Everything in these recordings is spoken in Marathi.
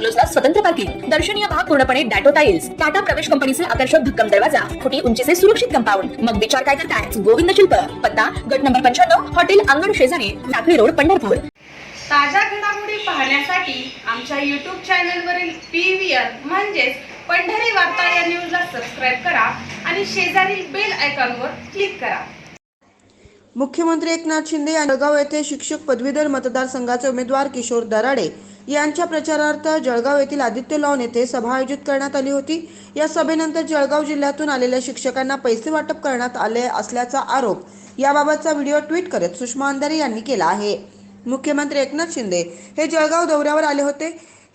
बंगलोजला स्वतंत्र पार्किंग दर्शनीय भाग पूर्णपणे डॅटो टाइल्स टाटा प्रवेश कंपनीचे आकर्षक भक्कम दरवाजा फुटी उंचीचे सुरक्षित कंपाऊंड. मग विचार काय करताय? गोविंद शिल्प. पत्ता गट नंबर पंच्याण्णव हॉटेल अंगण शेजारी लाकडी रोड पंढरपूर. ताज्या घडामोडी पाहण्यासाठी आमच्या यूट्यूब चॅनलवरील पी व्ही आर म्हणजेच पंढरी वार्ता या न्यूजला सबस्क्राईब करा आणि शेजारील बेल आयकॉनवर क्लिक करा. मुख्यमंत्री एकनाथ शिंदे यांनी जळगाव येथे शिक्षक पदवीधर मतदारसंघाचे उमेदवार किशोर दराडे यांच्या प्रचारार्थ जळगाव येथील आदित्य लॉन येथे सभा आयोजित करण्यात आली होती. या सभेनंतर जळगाव जिल्ह्यातून आलेल्या शिक्षकांना पैसे वाटप करण्यात आले असल्याचा आरोप. याबाबतचा व्हिडिओ ट्विट करत सुषमा अंधारे यांनी केला आहे. मुख्यमंत्री एकनाथ शिंदे हे जळगाव दौऱ्यावर आले होते.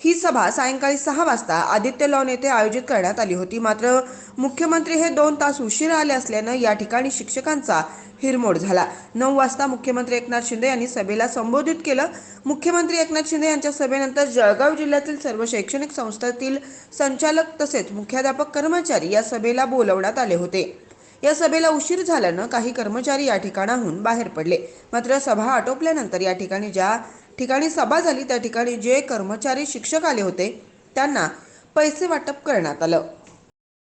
ही सभा सायंकाळी सहा वाजता आदित्य लॉन येथे आयोजित करण्यात आली होती. मात्र मुख्यमंत्री हे दोन तास उशिरा आले असल्यानं या ठिकाणी शिक्षकांचा हिरमोड झाला. नऊ वाजता मुख्यमंत्री एकनाथ शिंदे यांनी सभेला संबोधित केलं. मुख्यमंत्री एकनाथ शिंदे यांच्या सभेनंतर जळगाव जिल्ह्यातील सर्व शैक्षणिक संस्थांतील संचालक तसेच मुख्याध्यापक कर्मचारी या सभेला बोलवण्यात आले होते. या सभेला उशीर झाल्यानं काही कर्मचारी या ठिकाणाहून बाहेर पडले. मात्र सभा आटोपल्यानंतर या ठिकाणी ज्या ठिकाणी सभा झाली. त्या ठिकाणी जे कर्मचारी शिक्षक आले होते त्यांना पैसे वाटप करण्यात आलं.